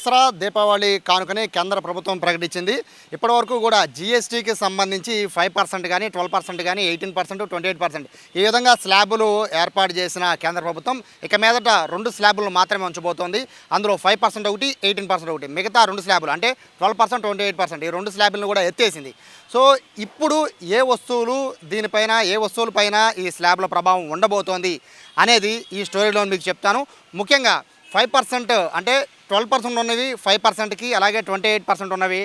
దసరా దీపావళి కానుకని కేంద్ర ప్రభుత్వం ప్రకటించింది. ఇప్పటివరకు కూడా జీఎస్టీకి సంబంధించి ఫైవ్ పర్సెంట్ కానీ ట్వెల్వ్ పర్సెంట్ కానీ eighteen percent twenty eight percent ఈ విధంగా స్లాబులు ఏర్పాటు చేసిన కేంద్ర ప్రభుత్వం ఇక మీదట రెండు స్లాబులు మాత్రమే ఉంచబోతోంది. అందులో ఫైవ్ పర్సెంట్ ఒకటి ఎయిటీన్ పర్సెంట్ ఒకటి. మిగతా రెండు స్లాబులు అంటే twelve percent twenty eight percent ఈ రెండు స్లాబులను కూడా ఎత్తేసింది. సో ఇప్పుడు ఏ వస్తువులు దీనిపైన ఏ వస్తువులపైన ఈ స్లాబ్ల ప్రభావం ఉండబోతోంది అనేది ఈ స్టోరీలో మీకు చెప్తాను. ముఖ్యంగా ఫైవ్ పర్సెంట్ అంటే ట్వెల్వ్ పర్సెంట్ ఉన్నవి ఫైవ్ పర్సెంట్కి అలాగే ట్వంటీ ఎయిట్ పర్సెంట్ ఉన్నవి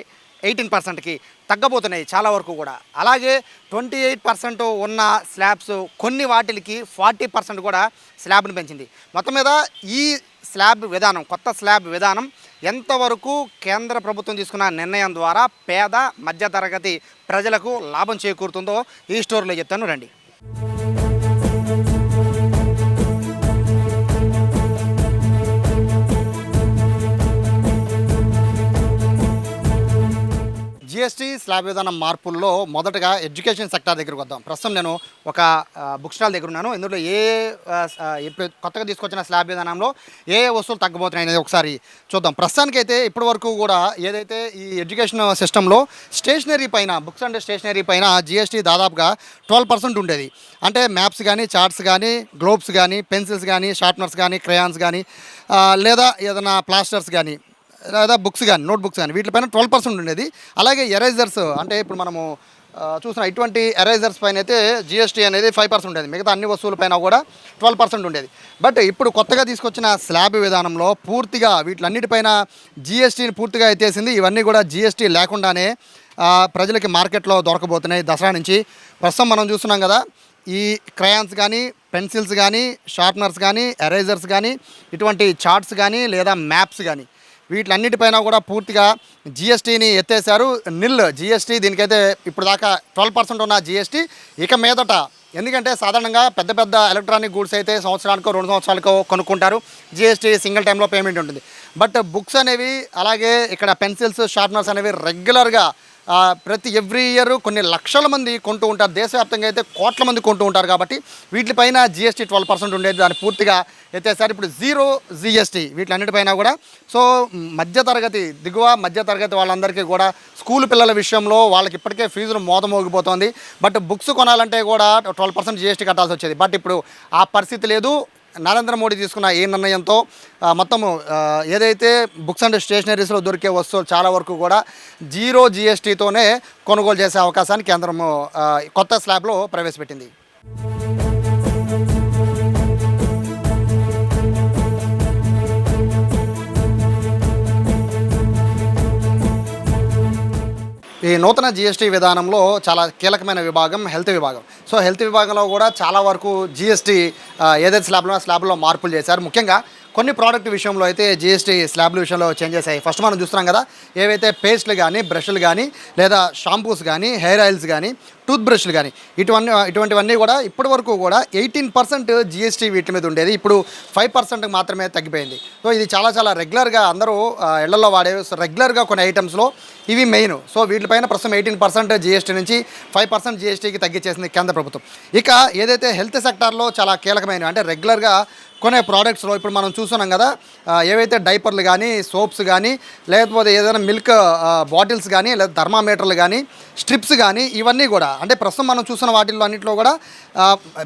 ఎయిటీన్ పర్సెంట్కి తగ్గబోతున్నాయి చాలా వరకు కూడా. అలాగే ట్వంటీ ఎయిట్ పర్సెంట్ ఉన్న స్లాబ్స్ కొన్ని వాటికి ఫార్టీ పర్సెంట్ కూడా స్లాబ్ని పెంచింది. మొత్తం మీద ఈ స్లాబ్ విధానం కొత్త స్లాబ్ విధానం ఎంతవరకు కేంద్ర ప్రభుత్వం తీసుకున్న నిర్ణయం ద్వారా పేద మధ్యతరగతి ప్రజలకు లాభం చేకూరుతుందో ఈ స్టోరీలో చెప్తాను. రండి. జిఎస్టీ స్లాబ్ విధానం మార్పుల్లో మొదటగా ఎడ్యుకేషన్ సెక్టార్ దగ్గరకు వద్దాం. ప్రస్తుతం నేను ఒక బుక్ స్టాల్ దగ్గర ఉన్నాను. ఇందులో ఏ ఇప్పుడు కొత్తగా తీసుకొచ్చిన స్లాబ్ విధానంలో ఏ వస్తువులు తగ్గబోతున్నాయి అనేది ఒకసారి చూద్దాం. ప్రస్తుతానికైతే ఇప్పటి వరకు కూడా ఏదైతే ఈ ఎడ్యుకేషన్ సిస్టంలో స్టేషనరీ పైన బుక్స్ అండ్ స్టేషనరీ పైన జిఎస్టీ దాదాపుగా ట్వెల్వ్ పర్సెంట్ ఉండేది. అంటే మ్యాప్స్ కానీ చార్ట్స్ కానీ గ్లోబ్స్ కానీ పెన్సిల్స్ కానీ షార్ప్నర్స్ కానీ క్రయాన్స్ కానీ లేదా ఏదైనా ప్లాస్టర్స్ కానీ లేదా బుక్స్ కానీ నోట్ బుక్స్ కానీ వీటిపైన ట్వెల్వ్ పర్సెంట్ ఉండేది. అలాగే ఎరైజర్స్ అంటే ఇప్పుడు మనము చూసిన ఇటువంటి ఎరైజర్స్ పైన అయితే జిఎస్టీ అనేది ఫైవ్ పర్సెంట్ ఉండేది. మిగతా అన్ని వస్తువులపైన కూడా ట్వెల్వ్ పర్సెంట్ ఉండేది. బట్ ఇప్పుడు కొత్తగా తీసుకొచ్చిన స్లాబ్ విధానంలో పూర్తిగా వీటిలన్నిటిపైన జిఎస్టీని పూర్తిగా ఎత్తేసింది. ఇవన్నీ కూడా జిఎస్టీ లేకుండానే ప్రజలకి మార్కెట్లో దొరకబోతున్నాయి దసరా నుంచి. ప్రస్తుతం మనం చూస్తున్నాం కదా ఈ క్రయాన్స్ కానీ పెన్సిల్స్ కానీ షార్ప్నర్స్ కానీ ఎరేజర్స్ కానీ ఇటువంటి చార్ట్స్ కానీ లేదా మ్యాప్స్ కానీ వీటిలన్నిటిపైన కూడా పూర్తిగా జిఎస్టీని ఎత్తేసారు నిల్ జిఎస్టీ. దీనికైతే ఇప్పుడు దాకా ట్వెల్వ్ పర్సెంట్ ఉన్న జిఎస్టీ. ఇక మీదట ఎందుకంటే సాధారణంగా పెద్ద పెద్ద ఎలక్ట్రానిక్ గూడ్స్ అయితే సంవత్సరానికో రెండు సంవత్సరాలకో కొనుక్కుంటారు. జిఎస్టీ సింగిల్ టైంలో పేమెంట్ ఉంటుంది. బట్ బుక్స్ అనేవి అలాగే ఇక్కడ పెన్సిల్స్ షార్ప్నర్స్ అనేవి రెగ్యులర్గా ప్రతి ఎవ్రీ ఇయర్ కొన్ని లక్షల మంది కొంటూ ఉంటారు. దేశవ్యాప్తంగా అయితే కోట్ల మంది కొంటూ ఉంటారు కాబట్టి వీటిపైన జిఎస్టీ ట్వెల్వ్ పర్సెంట్ ఉండేది. దాన్ని పూర్తిగా ఎత్తేసారి. ఇప్పుడు జీరో జిఎస్టీ వీటిలన్నిటిపైన కూడా. సో మధ్యతరగతి దిగువ మధ్యతరగతి వాళ్ళందరికీ కూడా స్కూల్ పిల్లల విషయంలో వాళ్ళకి ఇప్పటికే ఫీజులు మోతమోగిపోతుంది బట్ బుక్స్ కొనాలంటే కూడా ట్వెల్వ్ పర్సెంట్ జిఎస్టీ కట్టాల్సి వచ్చేది. బట్ ఇప్పుడు ఆ పరిస్థితి లేదు. నరేంద్ర మోడీ తీసుకున్న ఈ నిర్ణయంతో మొత్తము ఏదైతే బుక్స్ అండ్ స్టేషనరీస్లో దొరికే వస్తువులు చాలా వరకు కూడా జీరో జీఎస్టీతోనే కొనుగోలు చేసే అవకాశాన్ని కేంద్రము కొత్త స్లాబ్లో ప్రవేశపెట్టింది. ఈ నూతన జిఎస్టీ విధానంలో చాలా కీలకమైన విభాగం హెల్త్ విభాగం. సో హెల్త్ విభాగంలో కూడా చాలా వరకు జిఎస్టీ ఏదైతే స్లాబ్లో స్లాబ్లో మార్పులు చేశారు. ముఖ్యంగా కొన్ని ప్రోడక్ట్ విషయంలో అయితే జిఎస్టీ స్లాబ్ల విషయంలో చేంజెస్ అయ్యాయి. ఫస్ట్ మనం చూస్తున్నాం కదా ఏవైతే పేస్ట్లు కానీ బ్రష్లు కానీ లేదా షాంపూస్ కానీ హెయిర్ ఆయిల్స్ కానీ టూత్ బ్రష్లు కానీ. ఇటువంటి ఇటువంటివన్నీ కూడా ఇప్పటి వరకు కూడా ఎయిటీన్ పర్సెంట్ జిఎస్టీ వీటి మీద ఉండేది. ఇప్పుడు ఫైవ్ పర్సెంట్ మాత్రమే తగ్గిపోయింది. సో ఇది చాలా చాలా రెగ్యులర్గా అందరూ ఇళ్ళలో వాడే రెగ్యులర్గా కొన్ని ఐటమ్స్లో ఇవి మెయిన్. సో వీటిపైన ప్రస్తుతం ఎయిటీన్ పర్సెంట్ జిఎస్టీ నుంచి ఫైవ్ పర్సెంట్ జిఎస్టీకి తగ్గించేసింది కేంద్ర ప్రభుత్వం. ఇక ఏదైతే హెల్త్ సెక్టార్లో చాలా కీలకమైన అంటే రెగ్యులర్గా కొనే ప్రోడక్ట్స్లో ఇప్పుడు మనం చూస్తున్నాం కదా ఏవైతే డైపర్లు కానీ సోప్స్ కానీ లేకపోతే ఏదైనా మిల్క్ బాటిల్స్ కానీ లేదా థర్మామీటర్లు కానీ స్ట్రిప్స్ కానీ ఇవన్నీ కూడా అంటే ప్రస్తుతం మనం చూస్తున్న వాటిల్లో అన్నింటిలో కూడా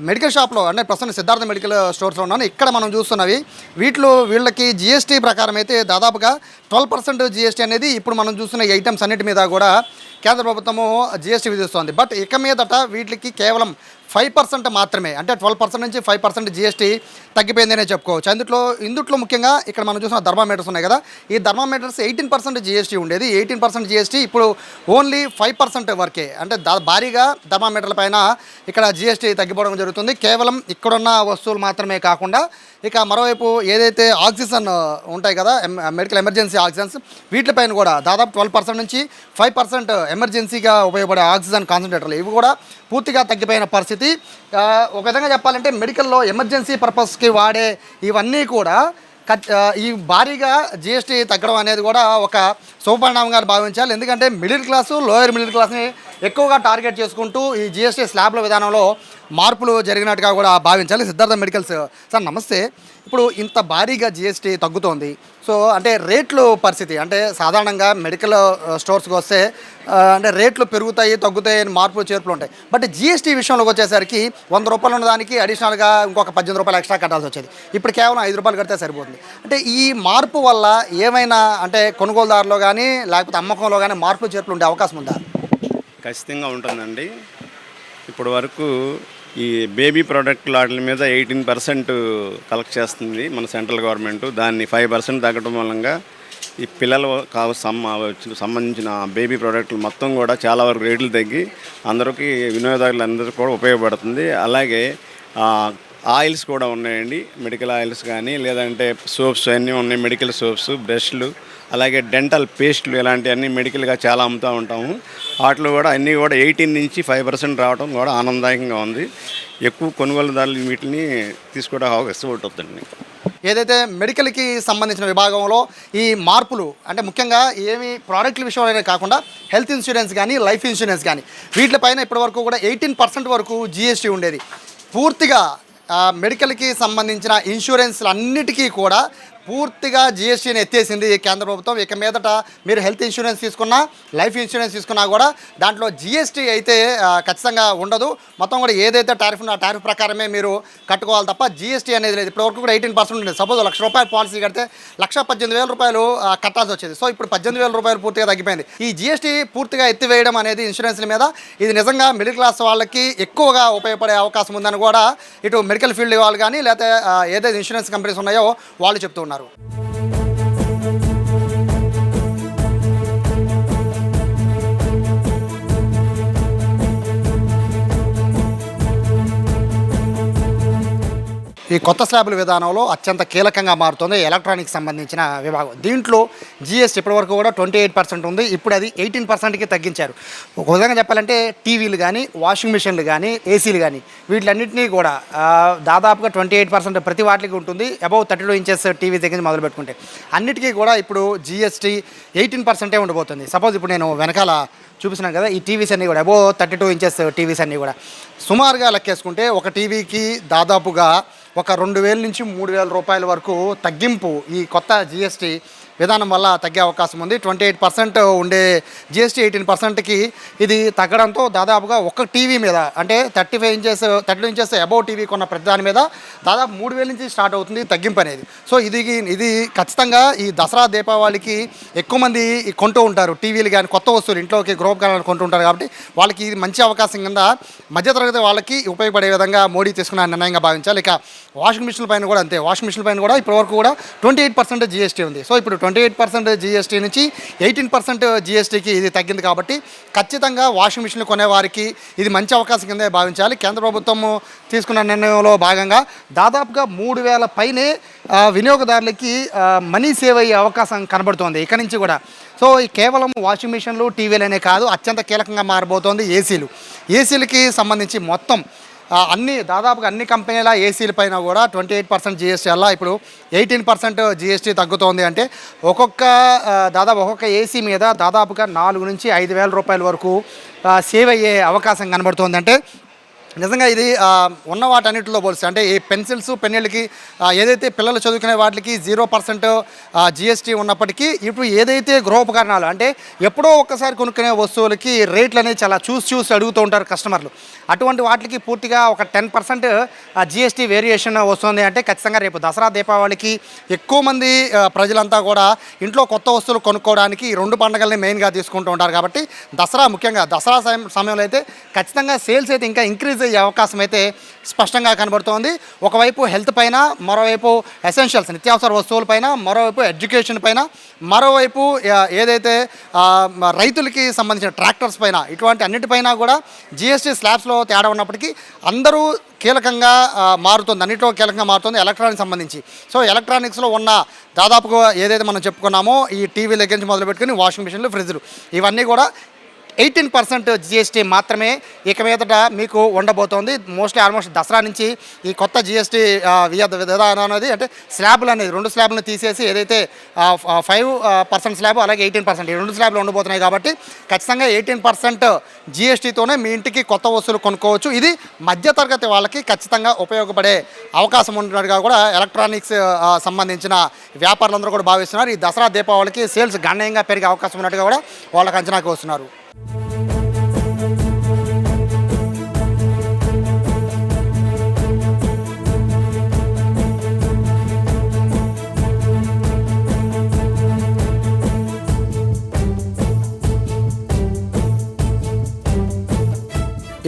మెడికల్ షాప్లో అంటే ప్రస్తుతం సిద్ధార్థ మెడికల్ స్టోర్స్లో ఉన్నాను. ఇక్కడ మనం చూస్తున్నవి. వీటిలో వీళ్ళకి జిఎస్టీ ప్రకారం అయితే దాదాపుగా ట్వెల్వ్ పర్సెంట్ జిఎస్టీ అనేది ఇప్పుడు మనం చూస్తున్న ఐటమ్స్ అన్నిటి మీద కూడా కేంద్ర ప్రభుత్వము జిఎస్టీ విధిస్తోంది. బట్ ఇక మీదట వీటికి కేవలం ఫైవ్ పర్సెంట్ మాత్రమే. అంటే ట్వెల్వ్ పర్సెంట్ నుంచి ఫైవ్ పర్సెంట్ జిఎస్టీ తగ్గిపోయిందనే చెప్పుకోవచ్చు. అందులో ఇందుట్లో ముఖ్యంగా ఇక్కడ మనం చూసిన థర్మామీటర్స్ ఉన్నాయి కదా. ఈ థర్మామీటర్స్ ఎయిటీన్ పర్సెంట్ జిఎస్టీ ఉండేది. ఎయిటీన్ పర్సెంట్ జిఎస్టీ ఇప్పుడు ఓన్లీ ఫైవ్ పర్సెంట్ వరకే. అంటే దా భారీగా థర్మామీటర్ల పైన ఇక్కడ జిఎస్టీ తగ్గిపోవడం జరుగుతుంది. కేవలం ఇక్కడున్న వస్తువులు మాత్రమే కాకుండా ఇక మరోవైపు ఏదైతే ఆక్సిజన్ ఉంటాయి కదా మెడికల్ ఎమర్జెన్సీ ఆక్సిజన్స్ వీటిపైన కూడా దాదాపు ట్వెల్వ్ పర్సెంట్ నుంచి ఫైవ్ పర్సెంట్ ఎమర్జెన్సీగా ఉపయోగపడే ఆక్సిజన్ కాన్సన్ట్రేటర్లు. ఇవి కూడా పూర్తిగా తగ్గిపోయిన పరిస్థితి పరిస్థితి ఒక విధంగా చెప్పాలంటే మెడికల్లో ఎమర్జెన్సీ పర్పస్కి వాడే ఇవన్నీ కూడా ఈ భారీగా జిఎస్టీ తగ్గడం అనేది కూడా ఒక శుభపరిణామంగా భావించాలి. ఎందుకంటే మిడిల్ క్లాసు లోయర్ మిడిల్ క్లాస్ని ఎక్కువగా టార్గెట్ చేసుకుంటూ ఈ జిఎస్టీ స్లాబ్ల విధానంలో మార్పులు జరిగినట్టుగా కూడా భావించాలి. సిద్ధార్థ మెడికల్స్ సార్ నమస్తే. ఇప్పుడు ఇంత భారీగా జిఎస్టీ తగ్గుతోంది. సో అంటే రేట్లు పరిస్థితి అంటే సాధారణంగా మెడికల్ స్టోర్స్కి వస్తే అంటే రేట్లు పెరుగుతాయి తగ్గుతాయి అని మార్పులు చేర్పులు ఉంటాయి. బట్ జిఎస్టీ విషయంలోకి వచ్చేసరికి వంద రూపాయలు ఉన్న దానికి అడిషనల్గా ఇంకొక పద్దెనిమిది రూపాయలు ఎక్స్ట్రా కట్టాల్సి వచ్చేది. ఇప్పుడు కేవలం ఐదు రూపాయలు కడితే సరిపోతుంది. అంటే ఈ మార్పు వల్ల ఏమైనా అంటే కొనుగోలుదారులో కానీ లేకపోతే అమ్మకంలో కానీ మార్పులు చేర్పులు ఉండే అవకాశం ఉందా? ఖచ్చితంగా ఉంటుందండి. ఇప్పటి వరకు ఈ బేబీ ప్రోడక్ట్ వాటి మీద ఎయిటీన్ పర్సెంట్ కలెక్ట్ చేస్తుంది మన సెంట్రల్ గవర్నమెంట్. దాన్ని ఫైవ్ పర్సెంట్ తగ్గడం మూలంగా ఈ పిల్లలు కావ సంబంధించిన బేబీ ప్రోడక్ట్లు మొత్తం కూడా చాలా వరకు రేట్లు తగ్గి అందరికీ వినియోగదారులందరికీ కూడా ఉపయోగపడుతుంది. అలాగే ఆయిల్స్ కూడా ఉన్నాయండి. మెడికల్ ఆయిల్స్ కానీ లేదంటే సోప్స్ అన్నీ ఉన్నాయి. మెడికల్ సోప్స్ బ్రష్లు అలాగే డెంటల్ పేస్ట్లు ఇలాంటివన్నీ మెడికల్గా చాలా అమ్ముతూ ఉంటాము. వాటిలో కూడా అన్నీ కూడా ఎయిటీన్ నుంచి ఫైవ్ పర్సెంట్ రావడం కూడా ఆనందదాయకంగా ఉంది. ఎక్కువ కొనుగోలుదారులు వీటిని తీసుకోవడం అవకాశం ఉంటుంది ఏదైతే మెడికల్కి సంబంధించిన విభాగంలో ఈ మార్పులు అంటే ముఖ్యంగా ఏమి ప్రోడక్ట్ల విషయంలోనే కాకుండా హెల్త్ ఇన్సూరెన్స్ కానీ లైఫ్ ఇన్సూరెన్స్ కానీ వీటిపైన ఇప్పటివరకు కూడా ఎయిటీన్ పర్సెంట్ వరకు జిఎస్టీ ఉండేది. పూర్తిగా మెడికల్కి సంబంధించిన ఇన్సూరెన్స్లు అన్నిటికీ కూడా పూర్తిగా జిఎస్టీని ఎత్తేసింది ఈ కేంద్ర ప్రభుత్వం. ఇక మీదట మీరు హెల్త్ ఇన్సూరెన్స్ తీసుకున్నా లైఫ్ ఇన్సూరెన్స్ తీసుకున్నా కూడా దాంట్లో జిఎస్టీ అయితే ఖచ్చితంగా ఉండదు. మొత్తం కూడా ఏదైతే టారిఫ్ ఉందో ఆ టారిఫ్ ప్రకారమే మీరు కట్టుకోవాలి తప్ప జిఎస్టీ అనేది లేదు. ఇప్పటివరకు కూడా ఎయిటీన్ పర్సెంట్ ఉండేది సపోజ్ లక్ష రూపాయలు పాలసీ కడితే లక్ష పద్దెనిమిది వేల రూపాయలు కట్టాల్సి వచ్చేది. సో ఇప్పుడు పద్దెనిమిది వేల రూపాయలు పూర్తిగా తగ్గిపోయింది. ఈ జిఎస్టీ పూర్తిగా ఎత్తివేయడం అనేది ఇన్సూరెన్స్ల మీద ఇది నిజంగా మిడిల్ క్లాస్ వాళ్ళకి ఎక్కువగా ఉపయోగపడే అవకాశం ఉందని కూడా ఇటు మెడికల్ ఫీల్డ్ వాళ్ళు కానీ లేకపోతే ఏదైతే ఇన్సూరెన్స్ కంపెనీస్ ఉన్నాయో వాళ్ళు చెప్తూ ఉన్నారు. ఉన్నారు ఈ కొత్త స్లాబుల విధానంలో అత్యంత కీలకంగా మారుతుంది ఎలక్ట్రానిక్స్ సంబంధించిన విభాగం. దీంట్లో జిఎస్టీ ఇప్పటివరకు కూడా ట్వంటీ ఎయిట్ పర్సెంట్ ఉంది. ఇప్పుడు అది ఎయిటీన్ పర్సెంట్కి తగ్గించారు. ఒక విధంగా చెప్పాలంటే టీవీలు కానీ వాషింగ్ మిషన్లు కానీ ఏసీలు కానీ వీటిలన్నింటినీ కూడా దాదాపుగా ట్వంటీ ఎయిట్ పర్సెంట్ ప్రతి వాటికి ఉంటుంది. Above thirty two inches TV దగ్గర నుంచి మొదలు పెట్టుకుంటే అన్నిటికీ కూడా ఇప్పుడు జిఎస్టీ ఎయిటీన్ పర్సెంటే ఉండబోతుంది. సపోజ్ ఇప్పుడు నేను వెనకాల చూపిస్తున్నాను కదా ఈ టీవీస్ అన్నీ కూడా above thirty two inches TVs అన్నీ కూడా. సుమారుగా లెక్కేసుకుంటే ఒక టీవీకి దాదాపుగా ఒక రెండు వేల నుంచి మూడు వేల రూపాయల వరకు తగ్గింపు ఈ కొత్త జిఎస్టీ విధానం వల్ల తగ్గే అవకాశం ఉంది. ట్వంటీ ఎయిట్ పర్సెంట్ ఉండే జిఎస్టీ ఎయిటీన్ పర్సెంట్కి ఇది తగ్గడంతో దాదాపుగా ఒక టీవీ మీద అంటే thirty five inches thirty inches above TV కొన్న ప్రతి దాని మీద దాదాపు మూడు వేల నుంచి స్టార్ట్ అవుతుంది తగ్గింపు అనేది. సో ఇది ఇది ఖచ్చితంగా ఈ దసరా దీపావళికి ఎక్కువ మంది కొంటూ ఉంటారు. టీవీలు కానీ కొత్త వస్తువులు ఇంట్లోకి గృహోపకరణాలు కొంటూ ఉంటారు కాబట్టి వాళ్ళకి ఇది మంచి అవకాశం కింద మధ్యతరగతి వాళ్ళకి ఉపయోగపడే విధంగా మోడీ తీసుకున్న నిర్ణయంగా భావించాలి. ఇక వాషింగ్ మిషన్ల పైన కూడా అంతే. వాషింగ్ మిషన్ల పైన కూడా ఇప్పటివరకు కూడా ట్వంటీ ఎయిట్ పర్సెంట్ జిఎస్టీ ఉంది. సో ఇప్పుడు ట్వంటీ ఎయిట్ పర్సెంట్ జిఎస్టీ నుంచి ఎయిటీన్ పర్సెంట్ జిఎస్టీకి ఇది తగ్గింది కాబట్టి ఖచ్చితంగా వాషింగ్ మిషన్లు కొనేవారికి ఇది మంచి అవకాశం కిందే భావించాలి. కేంద్ర ప్రభుత్వం తీసుకున్న నిర్ణయంలో భాగంగా దాదాపుగా మూడు వేల పైనే వినియోగదారులకి మనీ సేవ్ అయ్యే అవకాశం కనబడుతోంది ఇక్కడి నుంచి కూడా. సో కేవలం వాషింగ్ మిషన్లు టీవీలనే కాదు అత్యంత కీలకంగా మారబోతోంది ఏసీలు ఏసీలకి సంబంధించి మొత్తం అన్ని దాదాపుగా అన్ని కంపెనీల ఏసీల పైన కూడా ట్వంటీ ఎయిట్ పర్సెంట్ జిఎస్టీ అలా ఇప్పుడు ఎయిటీన్ పర్సెంట్ జిఎస్టీ తగ్గుతోంది అంటే ఒక్కొక్క దాదాపు ఒక్కొక్క ఏసీ మీద దాదాపుగా నాలుగు నుంచి ఐదు వేల రూపాయల వరకు సేవ్ అయ్యే అవకాశం కనబడుతోంది. అంటే నిజంగా ఇది ఉన్న వాటన్నిటిలో పోలిస్తే అంటే ఈ పెన్సిల్స్ పెన్నులకి ఏదైతే పిల్లలు చదువుకునే వాటికి జీరో పర్సెంట్ జిఎస్టీ ఉన్నప్పటికీ ఇప్పుడు ఏదైతే గృహోపకరణాలు అంటే ఎప్పుడో ఒక్కసారి కొనుక్కునే వస్తువులకి రేట్లు అనేది చాలా చూసి చూసి అడుగుతూ ఉంటారు కస్టమర్లు. అటువంటి వాటికి పూర్తిగా ఒక టెన్ పర్సెంట్ జిఎస్టీ వేరియేషన్ వస్తుంది అంటే ఖచ్చితంగా రేపు దసరా దీపావళికి ఎక్కువ మంది ప్రజలంతా కూడా ఇంట్లో కొత్త వస్తువులు కొనుక్కోవడానికి ఈ రెండు పండుగల్ని మెయిన్గా తీసుకుంటూ ఉంటారు. కాబట్టి దసరా ముఖ్యంగా దసరా సమయం సమయంలో అయితే ఖచ్చితంగా సేల్స్ అయితే ఇంకా ఇంక్రీజ్ ఈ అవకాశం అయితే స్పష్టంగా కనబడుతోంది. ఒకవైపు హెల్త్ పైన మరోవైపు ఎసెన్షియల్స్ నిత్యావసర వస్తువుల పైన మరోవైపు ఎడ్యుకేషన్ పైన మరోవైపు ఏదైతే రైతులకి సంబంధించిన ట్రాక్టర్స్ పైన ఇటువంటి అన్నిటిపైన కూడా జిఎస్టీ స్లాబ్స్లో తేడా ఉన్నప్పటికీ అందరూ కీలకంగా మారుతుంది. అన్నింటిలో కీలకంగా మారుతుంది ఎలక్ట్రానిక్ సంబంధించి. సో ఎలక్ట్రానిక్స్లో ఉన్న దాదాపుగా ఏదైతే మనం చెప్పుకున్నామో ఈ టీవీ దగ్గర నుంచి మొదలు పెట్టుకుని వాషింగ్ మిషన్లు ఫ్రిడ్జ్లు ఇవన్నీ కూడా ఎయిటీన్ పర్సెంట్ జిఎస్టీ మాత్రమే ఇక మీదట మీకు ఉండబోతోంది. మోస్ట్లీ ఆల్మోస్ట్ దసరా నుంచి ఈ కొత్త జిఎస్టీ విధానం అనేది అంటే స్లాబ్లు అనేది రెండు స్లాబ్లను తీసేసి ఏదైతే ఫైవ్ పర్సెంట్ స్లాబ్ అలాగే ఎయిటీన్ పర్సెంట్ ఈ రెండు స్లాబ్లు ఉండబోతున్నాయి కాబట్టి ఖచ్చితంగా ఎయిటీన్ పర్సెంట్ జిఎస్టీతోనే మీ ఇంటికి కొత్త వస్తువులు కొనుక్కోవచ్చు. ఇది మధ్యతరగతి వాళ్ళకి ఖచ్చితంగా ఉపయోగపడే అవకాశం ఉన్నట్టుగా కూడా ఎలక్ట్రానిక్స్ సంబంధించిన వ్యాపారులందరూ కూడా భావిస్తున్నారు. ఈ దసరా దీపావళికి సేల్స్ గణనీయంగా పెరిగే అవకాశం ఉన్నట్టుగా కూడా వాళ్ళకి అంచనాకి వస్తున్నారు. Bye.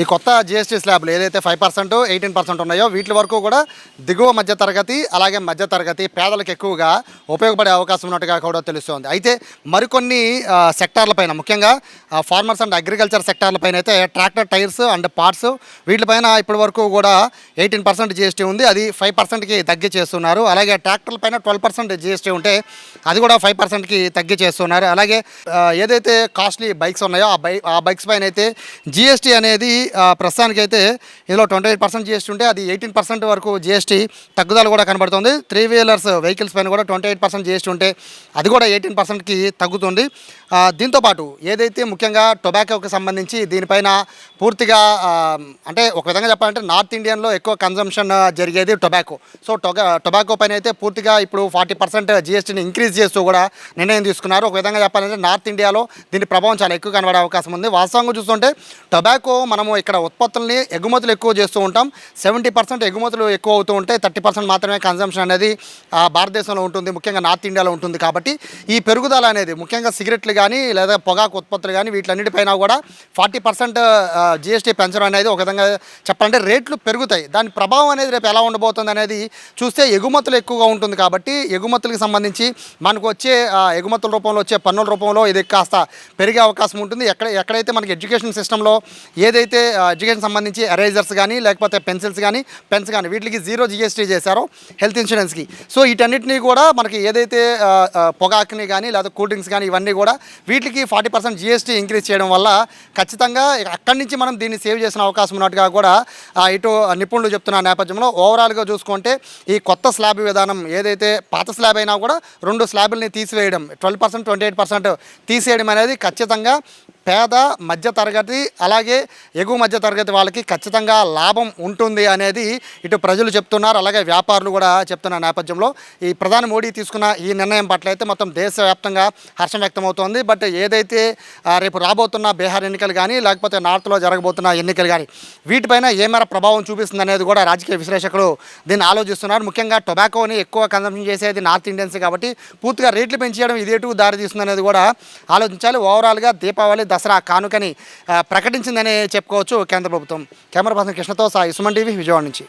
ఈ కొత్త జిఎస్టీ స్లాబ్లు ఏదైతే ఫైవ్ పర్సెంట్ ఎయిటీన్ పర్సెంట్ ఉన్నాయో వీటి వరకు కూడా దిగువ మధ్య తరగతి అలాగే మధ్య తరగతి పేదలకు ఎక్కువగా ఉపయోగపడే అవకాశం ఉన్నట్టుగా కూడా తెలుస్తోంది. అయితే మరికొన్ని సెక్టార్లపైన ముఖ్యంగా ఫార్మర్స్ అండ్ అగ్రికల్చర్ సెక్టార్లపైన అయితే ట్రాక్టర్ టైర్స్ అండ్ పార్ట్స్ వీటిపైన ఇప్పటి వరకు కూడా ఎయిటీన్ పర్సెంట్ జిఎస్టీ ఉంది. అది ఫైవ్ పర్సెంట్కి తగ్గి చేస్తున్నారు. అలాగే ట్రాక్టర్లపైన ట్వెల్వ్ పర్సెంట్ జిఎస్టీ ఉంటే అది కూడా ఫైవ్ పర్సెంట్కి తగ్గి చేస్తున్నారు. అలాగే ఏదైతే కాస్ట్లీ బైక్స్ ఉన్నాయో ఆ బై ఆ బైక్స్ పైన అయితే జిఎస్టీ అనేది ప్రస్తుతానికైతే ఇందులో ట్వంటీ ఎయిట్ పర్సెంట్ జిఎస్టీ ఉంటే అది ఎయిటీన్ పర్సెంట్ వరకు జిఎస్టీ తగ్గుదల కూడా కనబడుతుంది. త్రీ వీలర్స్ వెహికల్స్ పైన కూడా ట్వంటీ ఎయిట్ పర్సెంట్ జిఎస్టీ ఉంటే అది కూడా ఎయిటీన్ పర్సెంట్కి తగ్గుతుంది. దీంతోపాటు ఏదైతే ముఖ్యంగా టొబాకోకి సంబంధించి దీనిపైన పూర్తిగా అంటే ఒక విధంగా చెప్పాలంటే నార్త్ ఇండియన్లో ఎక్కువ కన్జంప్షన్ జరిగేది టొబాకో. సో టొగా టొబాకో పైన అయితే పూర్తిగా ఇప్పుడు ఫార్టీ పర్సెంట్ జిఎస్టీని ఇంక్రీజ్ చేస్తూ కూడా నిర్ణయం తీసుకున్నారు. ఒక విధంగా చెప్పాలంటే నార్త్ ఇండియాలో దీని ప్రభావం చాలా ఎక్కువ కనబడే అవకాశం ఉంది. వాస్తవంగా చూస్తుంటే టొబాకో మనము ఇక్కడ ఉత్పత్తుల్ని ఎగుమతులు ఎక్కువ చేస్తూ ఉంటాం. సెవెంటీ పర్సెంట్ ఎగుమతులు ఎక్కువ అవుతూ ఉంటాయి థర్టీ పర్సెంట్ మాత్రమే కన్సంప్షన్ అనేది భారతదేశంలో ఉంటుంది. ముఖ్యంగా నార్త్ ఇండియాలో ఉంటుంది కాబట్టి ఈ పెరుగుదల అనేది ముఖ్యంగా సిగరెట్లు కానీ లేదా పొగాకు ఉత్పత్తులు కానీ వీటిలన్నిటిపైన కూడా ఫార్టీ పర్సెంట్ జిఎస్టీ పెంచడం అనేది ఒక విధంగా చెప్పాలంటే రేట్లు పెరుగుతాయి. దాని ప్రభావం అనేది రేపు ఎలా ఉండబోతుంది అనేది చూస్తే ఎగుమతులు ఎక్కువగా ఉంటుంది కాబట్టి ఎగుమతులకు సంబంధించి మనకు వచ్చే ఎగుమతుల రూపంలో వచ్చే పన్నుల రూపంలో ఇది కాస్త పెరిగే అవకాశం ఉంటుంది. ఎక్కడ ఎక్కడైతే మనకి ఎడ్యుకేషన్ సిస్టంలో ఏదైతే ఎడ్యుకేషన్ సంబంధించి ఎరైజర్స్ కానీ లేకపోతే పెన్సిల్స్ కానీ పెన్స్ కానీ వీటికి జీరో జిఎస్టీ చేశారో హెల్త్ ఇన్సూరెన్స్కి సో వీటన్నిటిని కూడా మనకి ఏదైతే పొగాకుని కానీ లేదా కూల్ డ్రింక్స్ కానీ ఇవన్నీ కూడా వీటికి ఫార్టీ పర్సెంట్ జిఎస్టీ ఇంక్రీజ్ చేయడం వల్ల ఖచ్చితంగా అక్కడి నుంచి మనం దీన్ని సేవ్ చేసిన అవకాశం ఉన్నట్టుగా కూడా ఇటు నిపుణులు చెప్తున్న నేపథ్యంలో ఓవరాల్గా చూసుకుంటే ఈ కొత్త స్లాబ్ విధానం ఏదైతే పాత స్లాబ్ అయినా కూడా రెండు స్లాబుల్ని తీసివేయడం twelve percent twenty eight percent తీసేయడం అనేది ఖచ్చితంగా పేద మధ్య తరగతి అలాగే ఎగువ మధ్య తరగతి వాళ్ళకి ఖచ్చితంగా లాభం ఉంటుంది అనేది ఇటు ప్రజలు చెప్తున్నారు. అలాగే వ్యాపారులు కూడా చెప్తున్న నేపథ్యంలో ఈ ప్రధాని మోడీ తీసుకున్న ఈ నిర్ణయం పట్ల అయితే మొత్తం దేశవ్యాప్తంగా హర్షం వ్యక్తమవుతోంది. బట్ ఏదైతే రేపు రాబోతున్న బీహార్ ఎన్నికలు కానీ లేకపోతే నార్త్లో జరగబోతున్న ఎన్నికలు కానీ వీటిపైన ఏ మేర ప్రభావం చూపిస్తుంది అనేది కూడా రాజకీయ విశ్లేషకులు దీన్ని ఆలోచిస్తున్నారు. ముఖ్యంగా టొబాకోని ఎక్కువ కన్సంప్షన్ చేసేది నార్త్ ఇండియన్స్ కాబట్టి పూర్తిగా రేట్లు పెంచేయడం ఇదేటు దారి తీస్తుంది అనేది కూడా ఆలోచించాలి. ఓవరాల్గా దీపావళి దసరా కానుకని ప్రకటించిందనే ప్రకటించిందని చెప్పుకోవచ్చు కేంద్ర ప్రభుత్వం. కెమెరా పర్సన్ కృష్ణతో సాయి సుమన్ టీవీ విజయవాడ నుంచి.